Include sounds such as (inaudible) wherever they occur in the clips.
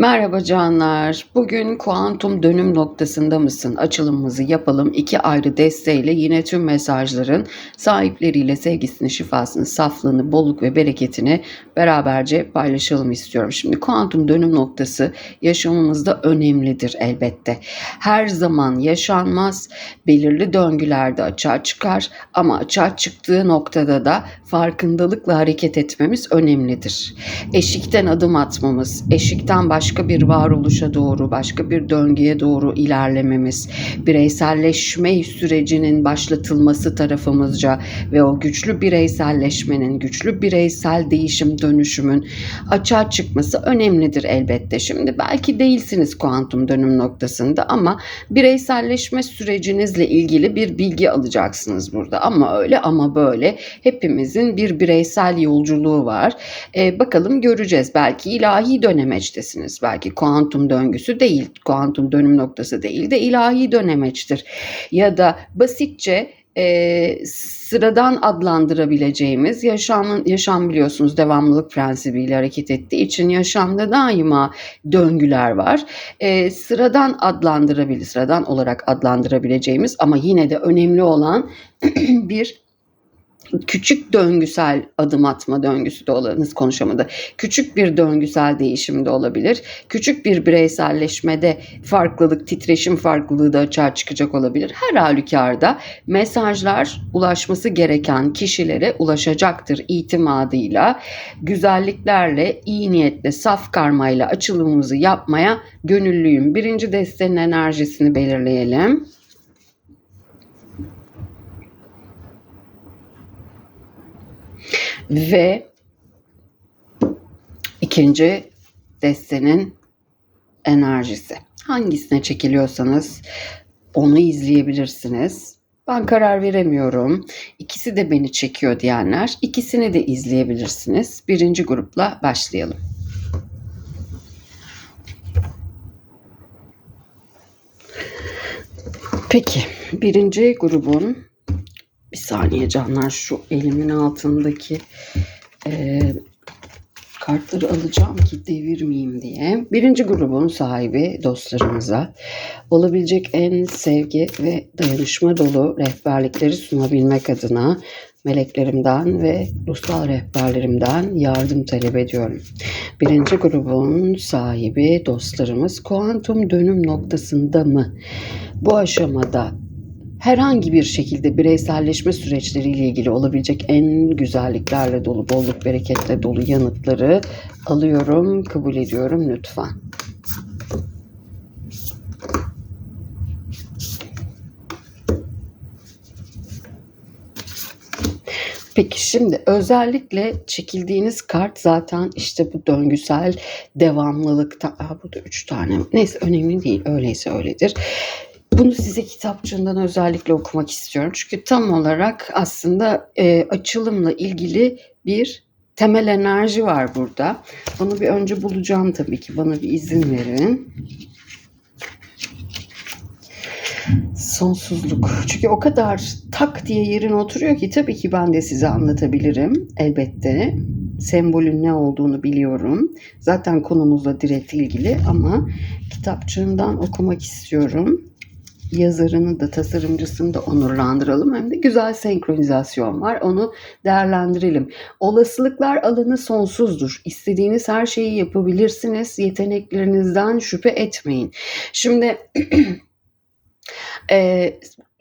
Merhaba canlar. Bugün kuantum dönüm noktasında mısın? Açılımımızı yapalım. İki ayrı desteğiyle yine tüm mesajların sahipleriyle sevgisini, şifasını, saflığını, bolluk ve bereketini beraberce paylaşalım istiyorum. Şimdi kuantum dönüm noktası yaşamımızda önemlidir elbette. Her zaman yaşanmaz. Belirli döngülerde açığa çıkar ama açığa çıktığı noktada da farkındalıkla hareket etmemiz önemlidir. Eşikten adım atmamız, eşikten başka bir varoluşa doğru, başka bir döngüye doğru ilerlememiz, bireyselleşme sürecinin başlatılması tarafımızca ve o güçlü bireyselleşmenin, güçlü bireysel değişim dönüşümün açığa çıkması önemlidir elbette. Şimdi belki değilsiniz kuantum dönüm noktasında ama bireyselleşme sürecinizle ilgili bir bilgi alacaksınız burada. Ama öyle ama böyle hepimizin bir bireysel yolculuğu var. Ee, bakalım göreceğiz. Belki ilahi dönemeçtesiniz. Belki kuantum döngüsü değil, kuantum dönüm noktası değil de ilahi dönemeçtir. Ya da basitçe e, sıradan adlandırabileceğimiz yaşamın yaşam biliyorsunuz devamlılık prensibiyle hareket ettiği için yaşamda daima döngüler var. E, sıradan adlandırabilir, sıradan olarak adlandırabileceğimiz ama yine de önemli olan (clears throat) bir küçük döngüsel adım atma döngüsü de olabilir, konuşamadı. Küçük bir döngüsel değişim de olabilir. Küçük bir bireyselleşmede farklılık, titreşim farklılığı da açığa çıkacak olabilir. Her halükarda mesajlar ulaşması gereken kişilere ulaşacaktır itimadıyla. Güzelliklerle, iyi niyetle, saf karmayla açılımımızı yapmaya gönüllüyüm. Birinci destenin enerjisini belirleyelim. Ve ikinci destenin enerjisi. Hangisine çekiliyorsanız onu izleyebilirsiniz. Ben karar veremiyorum. İkisi de beni çekiyor diyenler ikisini de izleyebilirsiniz. Birinci grupla başlayalım. Peki birinci grubun bir saniye canlar şu elimin altındaki e, kartları alacağım ki devirmeyeyim diye. Birinci grubun sahibi dostlarımıza olabilecek en sevgi ve dayanışma dolu rehberlikleri sunabilmek adına meleklerimden ve ruhsal rehberlerimden yardım talep ediyorum. Birinci grubun sahibi dostlarımız kuantum dönüm noktasında mı? Bu aşamada herhangi bir şekilde bireyselleşme süreçleriyle ilgili olabilecek en güzelliklerle dolu, bolluk bereketle dolu yanıtları alıyorum, kabul ediyorum lütfen. Peki şimdi özellikle çekildiğiniz kart zaten işte bu döngüsel devamlılıkta. Aa, burada üç tane. Neyse önemli değil. Öyleyse öyledir. Bunu size kitapçığından özellikle okumak istiyorum. Çünkü tam olarak aslında e, açılımla ilgili bir temel enerji var burada. Onu bir önce bulacağım tabii ki. Bana bir izin verin. Sonsuzluk. Çünkü o kadar tak diye yerine oturuyor ki tabii ki ben de size anlatabilirim elbette. Sembolün ne olduğunu biliyorum. Zaten konumuzla direkt ilgili ama kitapçığından okumak istiyorum yazarını da tasarımcısını da onurlandıralım. Hem de güzel senkronizasyon var. Onu değerlendirelim. Olasılıklar alanı sonsuzdur. İstediğiniz her şeyi yapabilirsiniz. Yeteneklerinizden şüphe etmeyin. Şimdi (clears throat) e,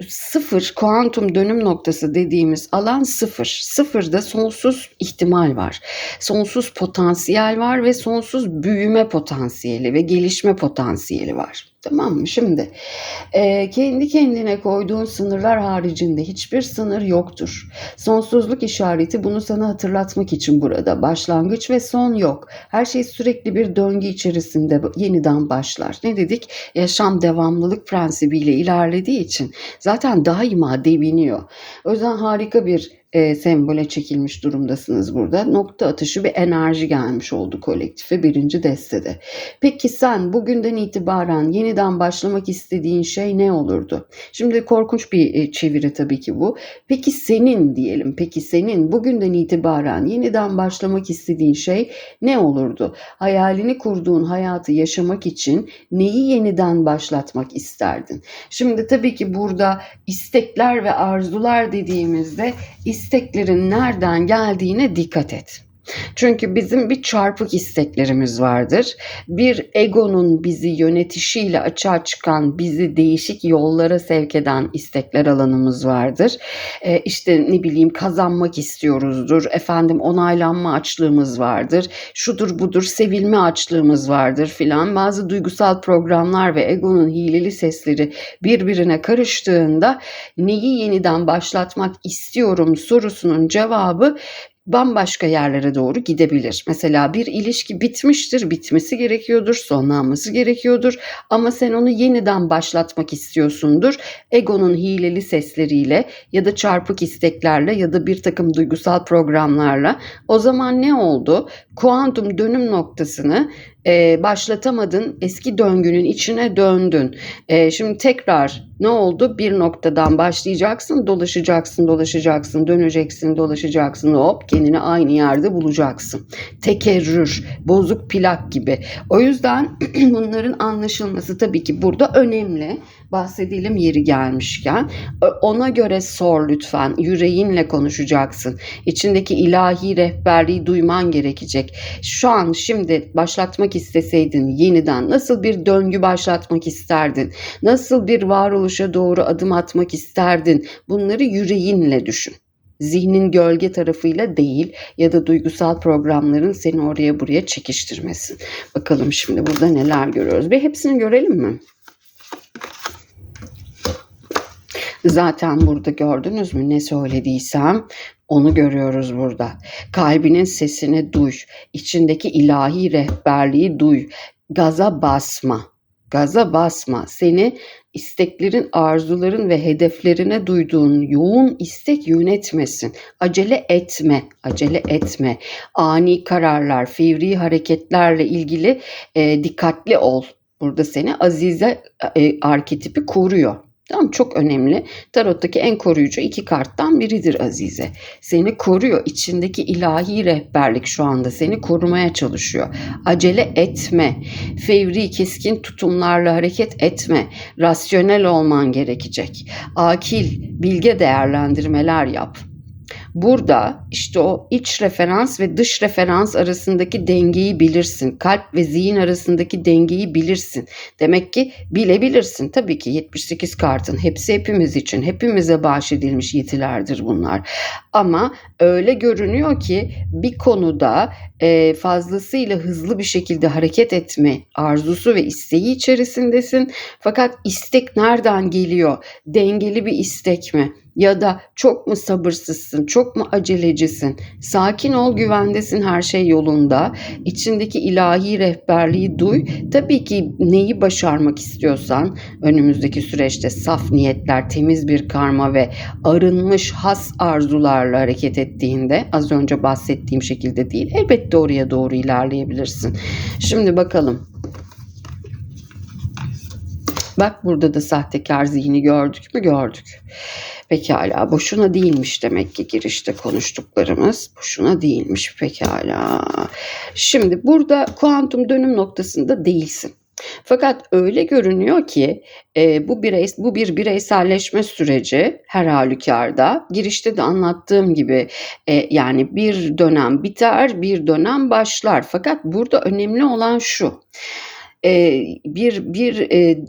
sıfır kuantum dönüm noktası dediğimiz alan sıfır. Sıfırda sonsuz ihtimal var. Sonsuz potansiyel var ve sonsuz büyüme potansiyeli ve gelişme potansiyeli var. Tamam mı? Şimdi e, kendi kendine koyduğun sınırlar haricinde hiçbir sınır yoktur. Sonsuzluk işareti bunu sana hatırlatmak için burada. Başlangıç ve son yok. Her şey sürekli bir döngü içerisinde yeniden başlar. Ne dedik? Yaşam devamlılık prensibiyle ilerlediği için zaten daima deviniyor. O yüzden harika bir e, sembole çekilmiş durumdasınız burada. Nokta atışı bir enerji gelmiş oldu kolektife birinci destede. Peki sen bugünden itibaren yeniden başlamak istediğin şey ne olurdu? Şimdi korkunç bir e, çeviri tabii ki bu. Peki senin diyelim, peki senin bugünden itibaren yeniden başlamak istediğin şey ne olurdu? Hayalini kurduğun hayatı yaşamak için neyi yeniden başlatmak isterdin? Şimdi tabii ki burada istekler ve arzular dediğimizde isteklerin nereden geldiğine dikkat et. Çünkü bizim bir çarpık isteklerimiz vardır. Bir egonun bizi yönetişiyle açığa çıkan, bizi değişik yollara sevk eden istekler alanımız vardır. Ee, işte ne bileyim kazanmak istiyoruzdur. Efendim onaylanma açlığımız vardır. Şudur budur sevilme açlığımız vardır filan. Bazı duygusal programlar ve egonun hileli sesleri birbirine karıştığında neyi yeniden başlatmak istiyorum sorusunun cevabı bambaşka yerlere doğru gidebilir. Mesela bir ilişki bitmiştir, bitmesi gerekiyordur, sonlanması gerekiyordur ama sen onu yeniden başlatmak istiyorsundur. Egonun hileli sesleriyle ya da çarpık isteklerle ya da bir takım duygusal programlarla. O zaman ne oldu? Kuantum dönüm noktasını e, başlatamadın, eski döngünün içine döndün. E, şimdi tekrar ne oldu? Bir noktadan başlayacaksın, dolaşacaksın, dolaşacaksın, döneceksin, dolaşacaksın, hop kendini aynı yerde bulacaksın. Tekerrür, bozuk plak gibi. O yüzden (clears throat) bunların anlaşılması tabii ki burada önemli bahsedelim yeri gelmişken. Ona göre sor lütfen. Yüreğinle konuşacaksın. İçindeki ilahi rehberliği duyman gerekecek. Şu an şimdi başlatmak isteseydin yeniden nasıl bir döngü başlatmak isterdin? Nasıl bir varoluşa doğru adım atmak isterdin? Bunları yüreğinle düşün zihnin gölge tarafıyla değil ya da duygusal programların seni oraya buraya çekiştirmesin. Bakalım şimdi burada neler görüyoruz. Bir hepsini görelim mi? Zaten burada gördünüz mü ne söylediysem onu görüyoruz burada. Kalbinin sesini duy. içindeki ilahi rehberliği duy. Gaza basma. Gaza basma. Seni isteklerin, arzuların ve hedeflerine duyduğun yoğun istek yönetmesin. Acele etme, acele etme. Ani kararlar, fevri hareketlerle ilgili e, dikkatli ol. Burada seni Azize e, arketipi koruyor. Tamam çok önemli. Tarottaki en koruyucu iki karttan biridir Azize. Seni koruyor. İçindeki ilahi rehberlik şu anda seni korumaya çalışıyor. Acele etme. Fevri keskin tutumlarla hareket etme. Rasyonel olman gerekecek. Akil, bilge değerlendirmeler yap. Burada işte o iç referans ve dış referans arasındaki dengeyi bilirsin. Kalp ve zihin arasındaki dengeyi bilirsin. Demek ki bilebilirsin. Tabii ki 78 kartın hepsi hepimiz için, hepimize bahşedilmiş yetilerdir bunlar. Ama öyle görünüyor ki bir konuda e, fazlasıyla hızlı bir şekilde hareket etme arzusu ve isteği içerisindesin. Fakat istek nereden geliyor? Dengeli bir istek mi? ya da çok mu sabırsızsın, çok mu acelecisin? Sakin ol, güvendesin, her şey yolunda. İçindeki ilahi rehberliği duy. Tabii ki neyi başarmak istiyorsan önümüzdeki süreçte saf niyetler, temiz bir karma ve arınmış has arzularla hareket ettiğinde az önce bahsettiğim şekilde değil elbette oraya doğru ilerleyebilirsin. Şimdi bakalım Bak burada da sahtekar zihni gördük mü? Gördük. Pekala boşuna değilmiş demek ki girişte konuştuklarımız. Boşuna değilmiş pekala. Şimdi burada kuantum dönüm noktasında değilsin. Fakat öyle görünüyor ki e, bu birey bu bir bireyselleşme süreci her halükarda. Girişte de anlattığım gibi e, yani bir dönem biter, bir dönem başlar. Fakat burada önemli olan şu. E, bir bir e,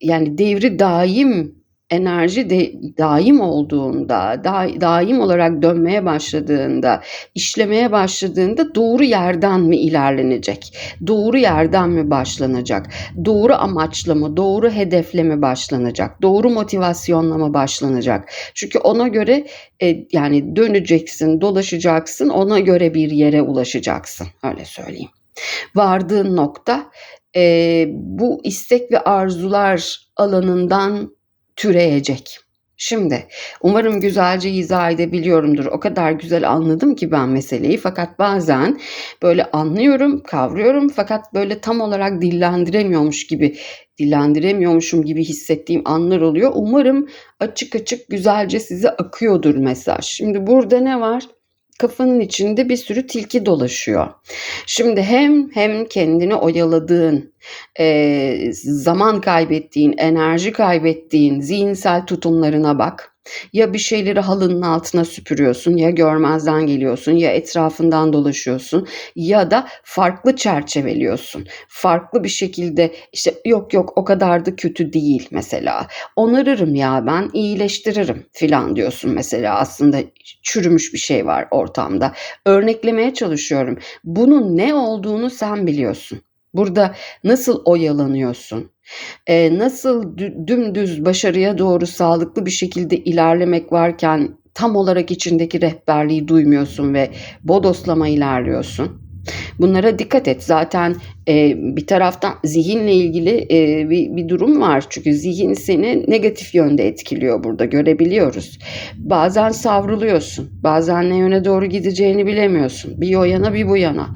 yani devri daim enerji de, daim olduğunda, da, daim olarak dönmeye başladığında, işlemeye başladığında doğru yerden mi ilerlenecek? Doğru yerden mi başlanacak? Doğru amaçla mı, doğru hedefle mi başlanacak? Doğru motivasyonla mı başlanacak? Çünkü ona göre e, yani döneceksin, dolaşacaksın, ona göre bir yere ulaşacaksın. Öyle söyleyeyim. Vardığın nokta e, bu istek ve arzular alanından türeyecek. Şimdi umarım güzelce izah edebiliyorumdur. O kadar güzel anladım ki ben meseleyi fakat bazen böyle anlıyorum, kavruyorum fakat böyle tam olarak dillendiremiyormuş gibi dillendiremiyormuşum gibi hissettiğim anlar oluyor. Umarım açık açık güzelce size akıyordur mesaj. Şimdi burada ne var? Kafanın içinde bir sürü tilki dolaşıyor. Şimdi hem hem kendini oyaladığın, e, zaman kaybettiğin, enerji kaybettiğin zihinsel tutumlarına bak. Ya bir şeyleri halının altına süpürüyorsun, ya görmezden geliyorsun, ya etrafından dolaşıyorsun, ya da farklı çerçeveliyorsun. Farklı bir şekilde işte yok yok o kadar da kötü değil mesela. Onarırım ya ben, iyileştiririm filan diyorsun mesela. Aslında çürümüş bir şey var ortamda. Örneklemeye çalışıyorum. Bunun ne olduğunu sen biliyorsun. Burada nasıl oyalanıyorsun? Ee, nasıl dümdüz başarıya doğru sağlıklı bir şekilde ilerlemek varken tam olarak içindeki rehberliği duymuyorsun ve bodoslama ilerliyorsun? Bunlara dikkat et. Zaten e, bir taraftan zihinle ilgili e, bir, bir durum var. Çünkü zihin seni negatif yönde etkiliyor burada görebiliyoruz. Bazen savruluyorsun. Bazen ne yöne doğru gideceğini bilemiyorsun. Bir o yana bir bu yana.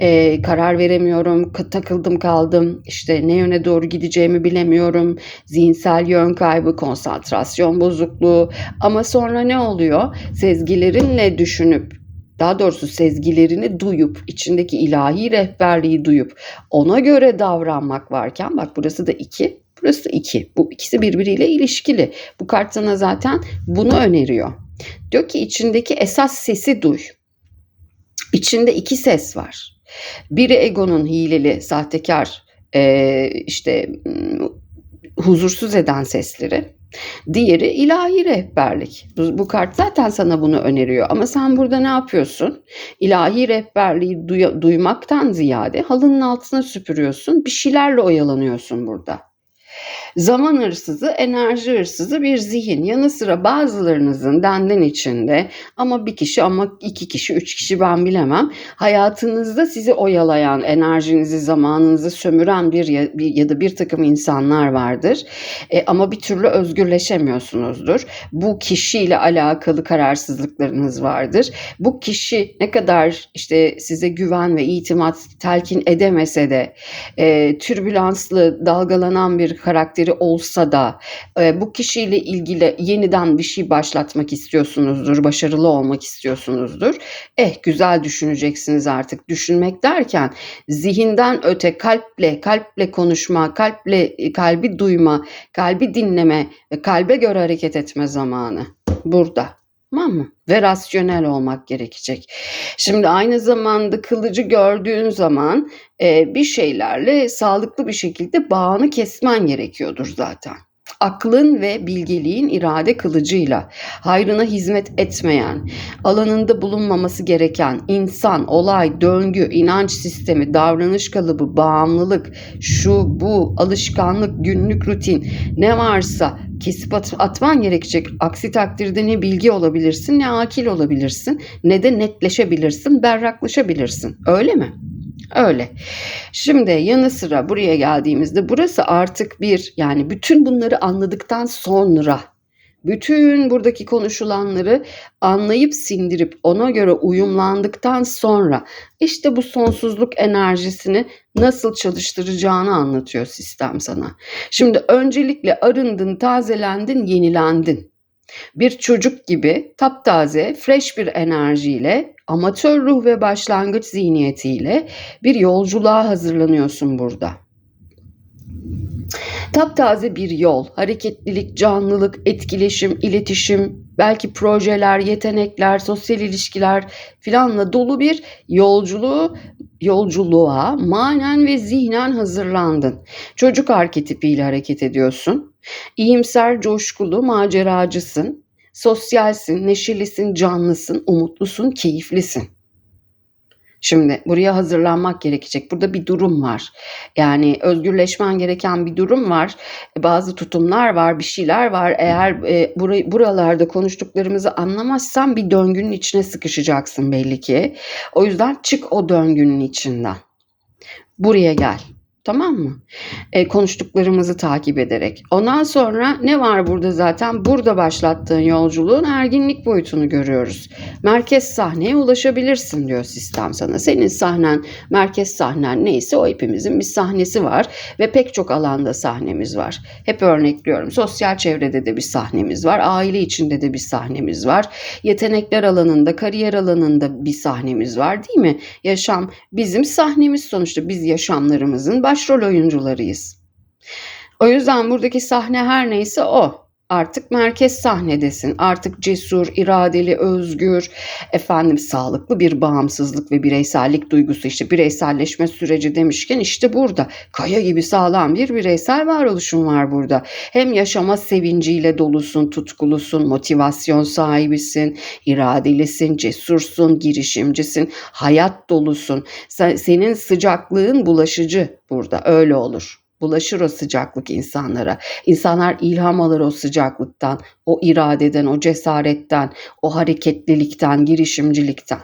E, karar veremiyorum. Takıldım kaldım. İşte ne yöne doğru gideceğimi bilemiyorum. Zihinsel yön kaybı, konsantrasyon bozukluğu. Ama sonra ne oluyor? Sezgilerinle düşünüp daha doğrusu sezgilerini duyup, içindeki ilahi rehberliği duyup ona göre davranmak varken bak burası da iki, burası da iki. Bu ikisi birbiriyle ilişkili. Bu kart sana zaten bunu öneriyor. Diyor ki içindeki esas sesi duy. İçinde iki ses var. Biri egonun hileli, sahtekar, işte huzursuz eden sesleri. Diğeri ilahi rehberlik. Bu, bu kart zaten sana bunu öneriyor. Ama sen burada ne yapıyorsun? İlahi rehberliği duy- duymaktan ziyade halının altına süpürüyorsun. Bir şeylerle oyalanıyorsun burada. Zaman hırsızı, enerji hırsızı bir zihin. Yanı sıra bazılarınızın denden içinde ama bir kişi ama iki kişi, üç kişi ben bilemem. Hayatınızda sizi oyalayan, enerjinizi, zamanınızı sömüren bir ya, bir, ya da bir takım insanlar vardır. E, ama bir türlü özgürleşemiyorsunuzdur. Bu kişiyle alakalı kararsızlıklarınız vardır. Bu kişi ne kadar işte size güven ve itimat telkin edemese de e, türbülanslı, dalgalanan bir karakteri olsa da e, bu kişiyle ilgili yeniden bir şey başlatmak istiyorsunuzdur, başarılı olmak istiyorsunuzdur. Eh güzel düşüneceksiniz artık. Düşünmek derken zihinden öte kalple, kalple konuşma, kalple kalbi duyma, kalbi dinleme ve kalbe göre hareket etme zamanı burada. Tamam mı? Ve rasyonel olmak gerekecek. Şimdi aynı zamanda kılıcı gördüğün zaman e, bir şeylerle sağlıklı bir şekilde bağını kesmen gerekiyordur zaten aklın ve bilgeliğin irade kılıcıyla hayrına hizmet etmeyen, alanında bulunmaması gereken insan, olay, döngü, inanç sistemi, davranış kalıbı, bağımlılık, şu, bu, alışkanlık, günlük rutin ne varsa kesip at- atman gerekecek. Aksi takdirde ne bilgi olabilirsin, ne akil olabilirsin, ne de netleşebilirsin, berraklaşabilirsin. Öyle mi? Öyle. Şimdi yanı sıra buraya geldiğimizde burası artık bir yani bütün bunları anladıktan sonra bütün buradaki konuşulanları anlayıp sindirip ona göre uyumlandıktan sonra işte bu sonsuzluk enerjisini nasıl çalıştıracağını anlatıyor sistem sana. Şimdi öncelikle arındın, tazelendin, yenilendin. Bir çocuk gibi taptaze, fresh bir enerjiyle, amatör ruh ve başlangıç zihniyetiyle bir yolculuğa hazırlanıyorsun burada. Taptaze bir yol, hareketlilik, canlılık, etkileşim, iletişim, belki projeler, yetenekler, sosyal ilişkiler filanla dolu bir yolculuğu yolculuğa manen ve zihnen hazırlandın. Çocuk arketipiyle hareket ediyorsun. İyimser, coşkulu, maceracısın. Sosyalsin, neşelisin, canlısın, umutlusun, keyiflisin. Şimdi buraya hazırlanmak gerekecek. Burada bir durum var. Yani özgürleşmen gereken bir durum var. Bazı tutumlar var, bir şeyler var. Eğer e, burayı, buralarda konuştuklarımızı anlamazsan bir döngünün içine sıkışacaksın belli ki. O yüzden çık o döngünün içinden. Buraya gel. Tamam mı? E, konuştuklarımızı takip ederek. Ondan sonra ne var burada zaten? Burada başlattığın yolculuğun erginlik boyutunu görüyoruz. Merkez sahneye ulaşabilirsin diyor sistem sana. Senin sahnen, merkez sahnen neyse o hepimizin bir sahnesi var ve pek çok alanda sahnemiz var. Hep örnekliyorum. Sosyal çevrede de bir sahnemiz var. Aile içinde de bir sahnemiz var. Yetenekler alanında, kariyer alanında bir sahnemiz var değil mi? Yaşam bizim sahnemiz sonuçta. Biz yaşamlarımızın başrol oyuncularıyız. O yüzden buradaki sahne her neyse o. Artık merkez sahnedesin. Artık cesur, iradeli, özgür, efendim sağlıklı bir bağımsızlık ve bireysellik duygusu işte bireyselleşme süreci demişken işte burada kaya gibi sağlam bir bireysel varoluşun var burada. Hem yaşama sevinciyle dolusun, tutkulusun, motivasyon sahibisin, iradelisin, cesursun, girişimcisin, hayat dolusun. Senin sıcaklığın bulaşıcı burada öyle olur bulaşır o sıcaklık insanlara. İnsanlar ilham alır o sıcaklıktan, o iradeden, o cesaretten, o hareketlilikten, girişimcilikten.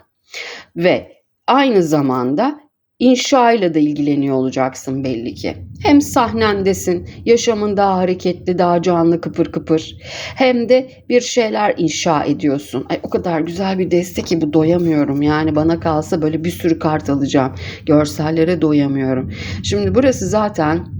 Ve aynı zamanda inşa ile de ilgileniyor olacaksın belli ki. Hem sahnendesin, yaşamın daha hareketli, daha canlı kıpır kıpır. Hem de bir şeyler inşa ediyorsun. Ay o kadar güzel bir destek ki bu doyamıyorum. Yani bana kalsa böyle bir sürü kart alacağım. Görsellere doyamıyorum. Şimdi burası zaten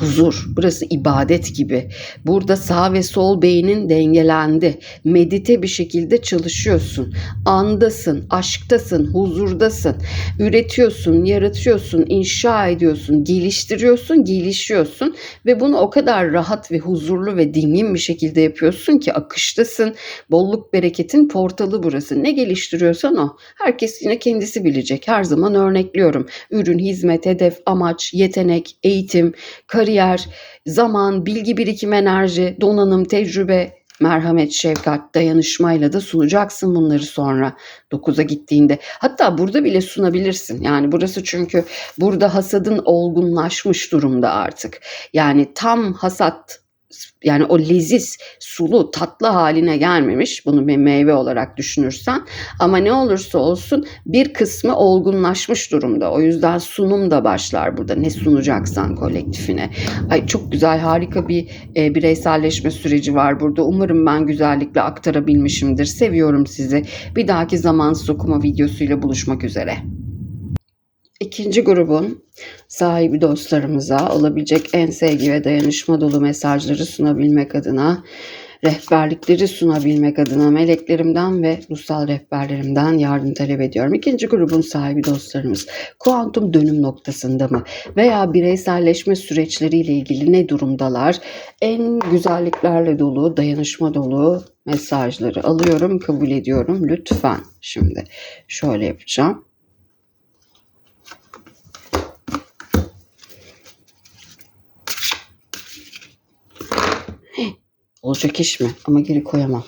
huzur. Burası ibadet gibi. Burada sağ ve sol beynin dengelendi. Medite bir şekilde çalışıyorsun. Andasın, aşktasın, huzurdasın. Üretiyorsun, yaratıyorsun, inşa ediyorsun, geliştiriyorsun, gelişiyorsun ve bunu o kadar rahat ve huzurlu ve dingin bir şekilde yapıyorsun ki akıştasın. Bolluk bereketin portalı burası. Ne geliştiriyorsan o. Herkes yine kendisi bilecek. Her zaman örnekliyorum. Ürün, hizmet, hedef, amaç, yetenek, eğitim, kariyer, zaman, bilgi birikim, enerji, donanım, tecrübe, merhamet, şefkat, dayanışmayla da sunacaksın bunları sonra 9'a gittiğinde. Hatta burada bile sunabilirsin. Yani burası çünkü burada hasadın olgunlaşmış durumda artık. Yani tam hasat yani o leziz, sulu, tatlı haline gelmemiş bunu bir meyve olarak düşünürsen ama ne olursa olsun bir kısmı olgunlaşmış durumda. O yüzden sunum da başlar burada ne sunacaksan kolektifine. Ay çok güzel harika bir e, bireyselleşme süreci var burada. Umarım ben güzellikle aktarabilmişimdir. Seviyorum sizi. Bir dahaki zamansız okuma videosuyla buluşmak üzere. İkinci grubun sahibi dostlarımıza olabilecek en sevgi ve dayanışma dolu mesajları sunabilmek adına, rehberlikleri sunabilmek adına meleklerimden ve ruhsal rehberlerimden yardım talep ediyorum. İkinci grubun sahibi dostlarımız kuantum dönüm noktasında mı veya bireyselleşme süreçleriyle ilgili ne durumdalar? En güzelliklerle dolu, dayanışma dolu mesajları alıyorum, kabul ediyorum lütfen. Şimdi şöyle yapacağım. Olacak iş mi? Ama geri koyamam.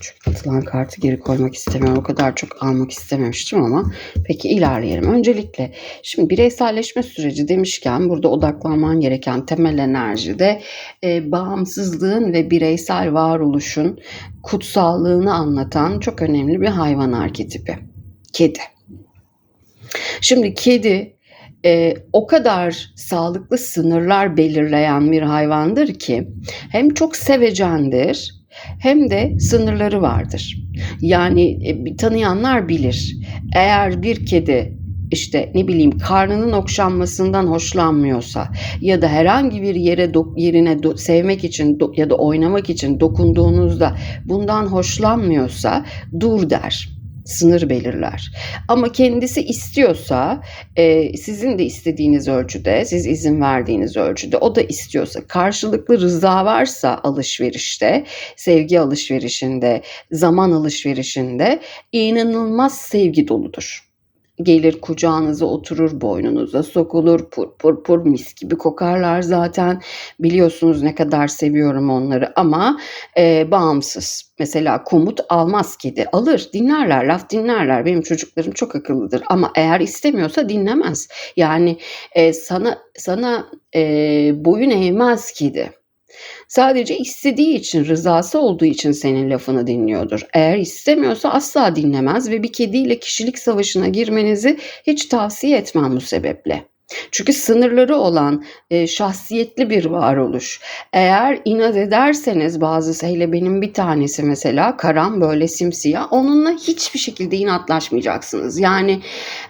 Çünkü atılan kartı geri koymak istemiyorum. O kadar çok almak istememiştim ama peki ilerleyelim. Öncelikle şimdi bireyselleşme süreci demişken burada odaklanman gereken temel enerji de e, bağımsızlığın ve bireysel varoluşun kutsallığını anlatan çok önemli bir hayvan arketipi. Kedi. Şimdi kedi e, o kadar sağlıklı sınırlar belirleyen bir hayvandır ki hem çok sevecendir hem de sınırları vardır. Yani e, tanıyanlar bilir. Eğer bir kedi işte ne bileyim karnının okşanmasından hoşlanmıyorsa ya da herhangi bir yere yerine do- sevmek için do- ya da oynamak için dokunduğunuzda bundan hoşlanmıyorsa dur der sınır belirler. Ama kendisi istiyorsa e, sizin de istediğiniz ölçüde, siz izin verdiğiniz ölçüde o da istiyorsa karşılıklı rıza varsa alışverişte, sevgi alışverişinde, zaman alışverişinde inanılmaz sevgi doludur gelir kucağınıza oturur boynunuza sokulur pur pur pur mis gibi kokarlar zaten. Biliyorsunuz ne kadar seviyorum onları ama e, bağımsız. Mesela komut almaz kedi alır dinlerler laf dinlerler. Benim çocuklarım çok akıllıdır ama eğer istemiyorsa dinlemez. Yani e, sana sana e, boyun eğmez kedi Sadece istediği için, rızası olduğu için senin lafını dinliyordur. Eğer istemiyorsa asla dinlemez ve bir kediyle kişilik savaşına girmenizi hiç tavsiye etmem bu sebeple. Çünkü sınırları olan e, şahsiyetli bir varoluş. Eğer inat ederseniz bazısı hele benim bir tanesi mesela karam böyle simsiyah onunla hiçbir şekilde inatlaşmayacaksınız. Yani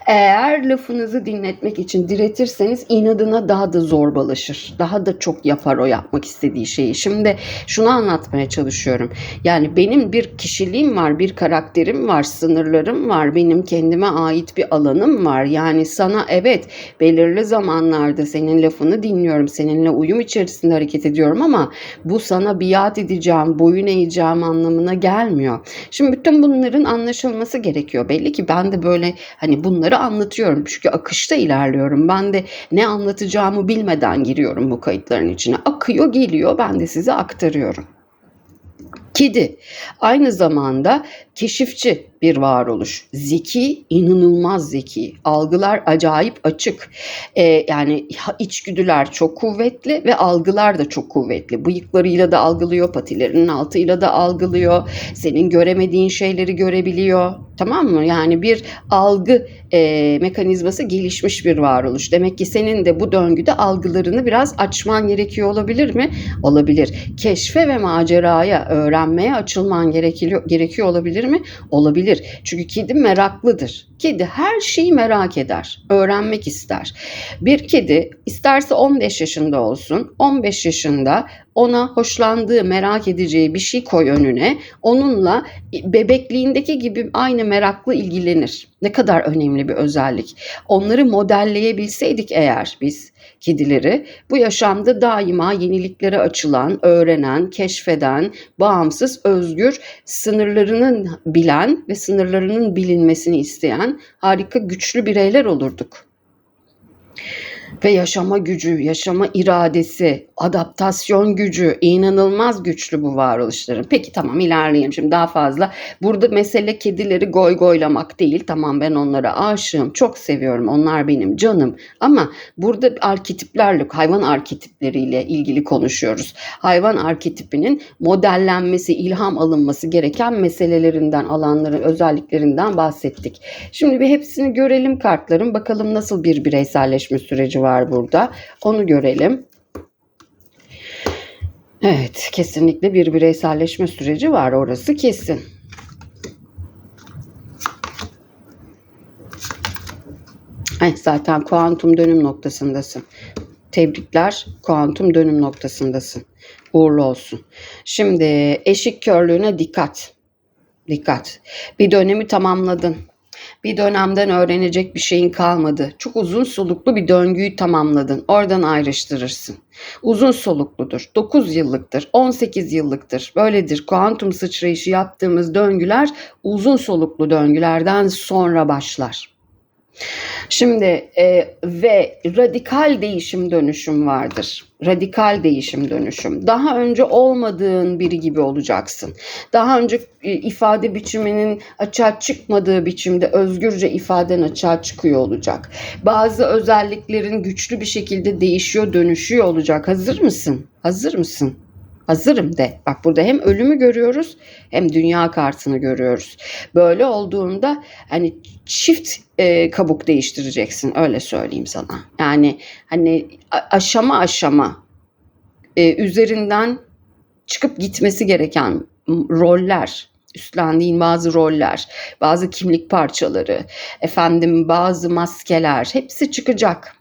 eğer lafınızı dinletmek için diretirseniz inadına daha da zorbalaşır. Daha da çok yapar o yapmak istediği şeyi. Şimdi şunu anlatmaya çalışıyorum. Yani benim bir kişiliğim var, bir karakterim var, sınırlarım var, benim kendime ait bir alanım var. Yani sana evet belirli zamanlarda senin lafını dinliyorum, seninle uyum içerisinde hareket ediyorum ama bu sana biat edeceğim, boyun eğeceğim anlamına gelmiyor. Şimdi bütün bunların anlaşılması gerekiyor. Belli ki ben de böyle hani bunları anlatıyorum. Çünkü akışta ilerliyorum. Ben de ne anlatacağımı bilmeden giriyorum bu kayıtların içine. Akıyor geliyor ben de size aktarıyorum. Kedi aynı zamanda keşifçi bir varoluş. Zeki, inanılmaz zeki. Algılar acayip açık. Ee, yani içgüdüler çok kuvvetli ve algılar da çok kuvvetli. Bıyıklarıyla da algılıyor, patilerinin altıyla da algılıyor. Senin göremediğin şeyleri görebiliyor. Tamam mı? Yani bir algı e, mekanizması gelişmiş bir varoluş. Demek ki senin de bu döngüde algılarını biraz açman gerekiyor olabilir mi? Olabilir. Keşfe ve maceraya, öğrenmeye açılman gerekiyor, gerekiyor olabilir mi? Olabilir. Çünkü kedi meraklıdır. Kedi her şeyi merak eder, öğrenmek ister. Bir kedi isterse 15 yaşında olsun, 15 yaşında ona hoşlandığı, merak edeceği bir şey koy önüne. Onunla bebekliğindeki gibi aynı meraklı ilgilenir. Ne kadar önemli bir özellik. Onları modelleyebilseydik eğer biz kedileri. Bu yaşamda daima yeniliklere açılan, öğrenen, keşfeden, bağımsız, özgür, sınırlarının bilen ve sınırlarının bilinmesini isteyen harika güçlü bireyler olurduk ve yaşama gücü, yaşama iradesi, adaptasyon gücü inanılmaz güçlü bu varoluşların. Peki tamam ilerleyelim şimdi daha fazla. Burada mesele kedileri goy goylamak değil. Tamam ben onlara aşığım, çok seviyorum. Onlar benim canım. Ama burada arketiplerle, hayvan arketipleriyle ilgili konuşuyoruz. Hayvan arketipinin modellenmesi, ilham alınması gereken meselelerinden, alanların, özelliklerinden bahsettik. Şimdi bir hepsini görelim kartların. Bakalım nasıl bir bireyselleşme süreci var burada. Onu görelim. Evet, kesinlikle bir bireyselleşme süreci var orası kesin. Ay, zaten kuantum dönüm noktasındasın. Tebrikler, kuantum dönüm noktasındasın. Uğurlu olsun. Şimdi eşik körlüğüne dikkat. Dikkat. Bir dönemi tamamladın. Bir dönemden öğrenecek bir şeyin kalmadı. Çok uzun soluklu bir döngüyü tamamladın. Oradan ayrıştırırsın. Uzun solukludur. 9 yıllıktır, 18 yıllıktır. Böyledir. Kuantum sıçrayışı yaptığımız döngüler uzun soluklu döngülerden sonra başlar. Şimdi e, ve radikal değişim dönüşüm vardır. Radikal değişim dönüşüm. Daha önce olmadığın biri gibi olacaksın. Daha önce e, ifade biçiminin açığa çıkmadığı biçimde özgürce ifaden açığa çıkıyor olacak. Bazı özelliklerin güçlü bir şekilde değişiyor, dönüşüyor olacak. Hazır mısın? Hazır mısın? Hazırım de. Bak burada hem ölümü görüyoruz hem dünya kartını görüyoruz. Böyle olduğunda hani çift e, kabuk değiştireceksin öyle söyleyeyim sana. Yani hani aşama aşama e, üzerinden çıkıp gitmesi gereken roller, üstlendiğin bazı roller, bazı kimlik parçaları, efendim bazı maskeler hepsi çıkacak.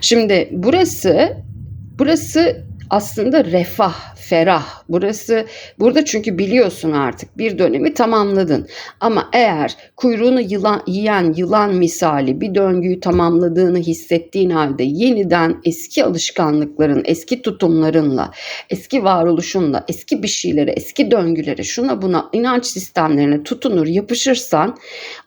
Şimdi burası burası aslında refah, ferah. Burası burada çünkü biliyorsun artık bir dönemi tamamladın. Ama eğer kuyruğunu yılan, yiyen yılan misali bir döngüyü tamamladığını hissettiğin halde yeniden eski alışkanlıkların, eski tutumlarınla, eski varoluşunla, eski bir şeylere, eski döngülere, şuna buna inanç sistemlerine tutunur, yapışırsan,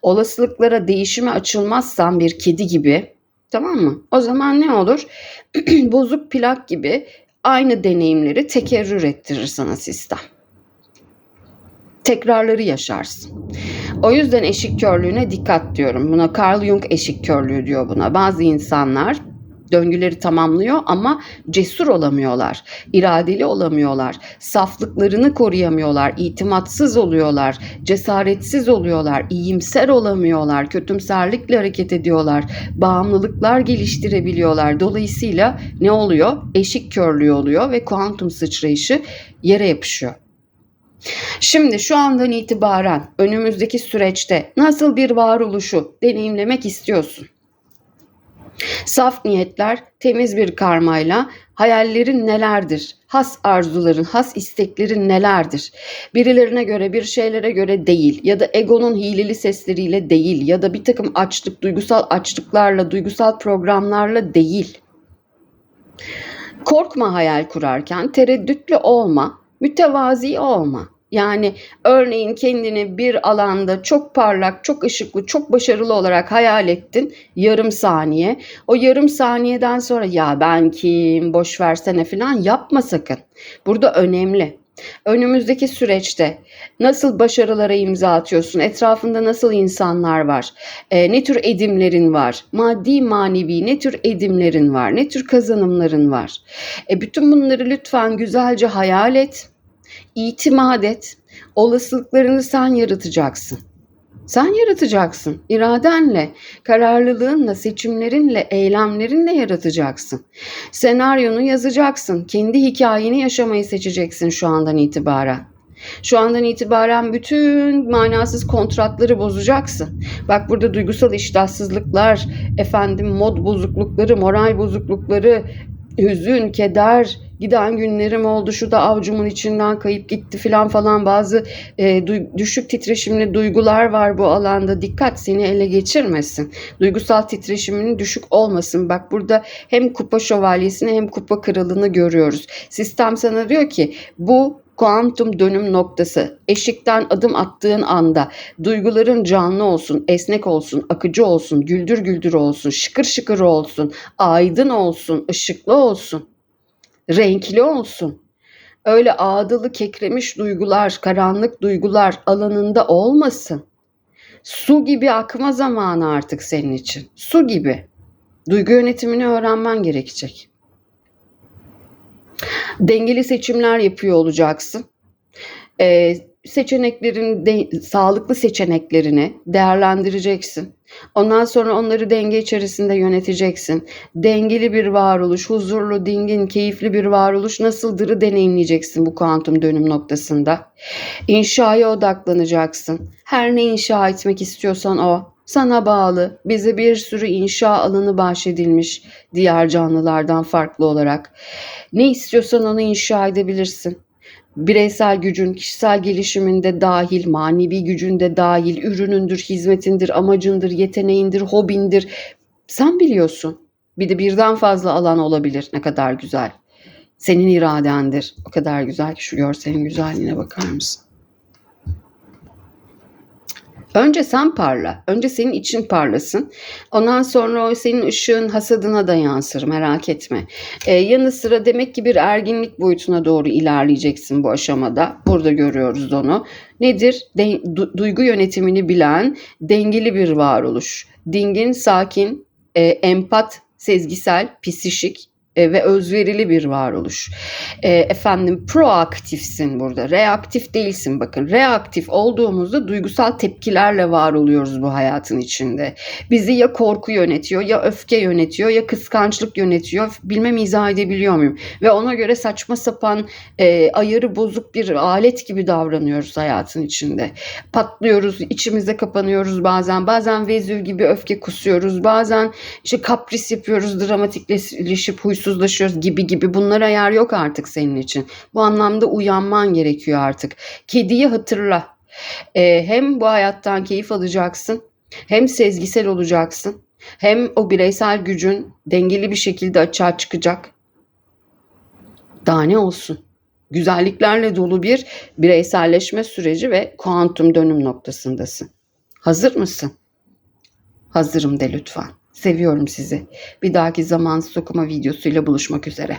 olasılıklara değişime açılmazsan bir kedi gibi Tamam mı? O zaman ne olur? (clears throat) Bozuk plak gibi aynı deneyimleri tekerrür ettirir sana sistem. Tekrarları yaşarsın. O yüzden eşik körlüğüne dikkat diyorum. Buna Carl Jung eşik körlüğü diyor buna. Bazı insanlar döngüleri tamamlıyor ama cesur olamıyorlar, iradeli olamıyorlar, saflıklarını koruyamıyorlar, itimatsız oluyorlar, cesaretsiz oluyorlar, iyimser olamıyorlar, kötümserlikle hareket ediyorlar, bağımlılıklar geliştirebiliyorlar. Dolayısıyla ne oluyor? Eşik körlüğü oluyor ve kuantum sıçrayışı yere yapışıyor. Şimdi şu andan itibaren önümüzdeki süreçte nasıl bir varoluşu deneyimlemek istiyorsun? Saf niyetler, temiz bir karmayla hayallerin nelerdir? Has arzuların, has isteklerin nelerdir? Birilerine göre, bir şeylere göre değil ya da egonun hileli sesleriyle değil ya da bir takım açlık, duygusal açlıklarla, duygusal programlarla değil. Korkma hayal kurarken, tereddütlü olma, mütevazi olma. Yani örneğin kendini bir alanda çok parlak, çok ışıklı, çok başarılı olarak hayal ettin yarım saniye. O yarım saniyeden sonra ya ben kim boş versene falan yapma sakın. Burada önemli. Önümüzdeki süreçte nasıl başarılara imza atıyorsun? Etrafında nasıl insanlar var? E, ne tür edimlerin var? Maddi manevi ne tür edimlerin var? Ne tür kazanımların var? E, bütün bunları lütfen güzelce hayal et İtimat et. Olasılıklarını sen yaratacaksın. Sen yaratacaksın. İradenle, kararlılığınla, seçimlerinle, eylemlerinle yaratacaksın. Senaryonu yazacaksın. Kendi hikayeni yaşamayı seçeceksin şu andan itibaren. Şu andan itibaren bütün manasız kontratları bozacaksın. Bak burada duygusal iştahsızlıklar, efendim mod bozuklukları, moral bozuklukları, hüzün, keder, giden günlerim oldu. Şu da avcumun içinden kayıp gitti filan falan. Bazı e, düşük titreşimli duygular var bu alanda. Dikkat seni ele geçirmesin. Duygusal titreşiminin düşük olmasın. Bak burada hem kupa şövalyesini hem kupa kralını görüyoruz. Sistem sana diyor ki bu kuantum dönüm noktası. Eşikten adım attığın anda duyguların canlı olsun, esnek olsun, akıcı olsun, güldür güldür olsun, şıkır şıkır olsun, aydın olsun, ışıklı olsun renkli olsun. Öyle ağdalı kekremiş duygular, karanlık duygular alanında olmasın. Su gibi akma zamanı artık senin için. Su gibi. Duygu yönetimini öğrenmen gerekecek. Dengeli seçimler yapıyor olacaksın. Ee, seçeneklerin de, sağlıklı seçeneklerini değerlendireceksin. Ondan sonra onları denge içerisinde yöneteceksin. Dengeli bir varoluş, huzurlu, dingin, keyifli bir varoluş nasıldırı deneyimleyeceksin bu kuantum dönüm noktasında. İnşaya odaklanacaksın. Her ne inşa etmek istiyorsan o. Sana bağlı, bize bir sürü inşa alanı bahşedilmiş diğer canlılardan farklı olarak. Ne istiyorsan onu inşa edebilirsin bireysel gücün, kişisel gelişiminde dahil, manevi gücünde dahil, ürünündür, hizmetindir, amacındır, yeteneğindir, hobindir. Sen biliyorsun. Bir de birden fazla alan olabilir. Ne kadar güzel. Senin iradendir. O kadar güzel ki şu görselin güzelliğine bakar mısın? Önce sen parla. Önce senin için parlasın. Ondan sonra o senin ışığın hasadına da yansır merak etme. Ee, yanı sıra demek ki bir erginlik boyutuna doğru ilerleyeceksin bu aşamada. Burada görüyoruz onu. Nedir? De, du, duygu yönetimini bilen dengeli bir varoluş. Dingin, sakin, e, empat, sezgisel, psişik, e, ve özverili bir varoluş. E, efendim proaktifsin burada. Reaktif değilsin bakın. Reaktif olduğumuzda duygusal tepkilerle var oluyoruz bu hayatın içinde. Bizi ya korku yönetiyor ya öfke yönetiyor ya kıskançlık yönetiyor. Bilmem izah edebiliyor muyum? Ve ona göre saçma sapan e, ayarı bozuk bir alet gibi davranıyoruz hayatın içinde. Patlıyoruz, içimize kapanıyoruz bazen. Bazen vezül gibi öfke kusuyoruz. Bazen işte kapris yapıyoruz, dramatikleşip huysuz huysuzlaşıyoruz gibi gibi bunlara yer yok artık senin için. Bu anlamda uyanman gerekiyor artık. Kediyi hatırla. Ee, hem bu hayattan keyif alacaksın hem sezgisel olacaksın hem o bireysel gücün dengeli bir şekilde açığa çıkacak. Daha ne olsun? Güzelliklerle dolu bir bireyselleşme süreci ve kuantum dönüm noktasındasın. Hazır mısın? Hazırım de lütfen. Seviyorum sizi. Bir dahaki zaman okuma videosuyla buluşmak üzere.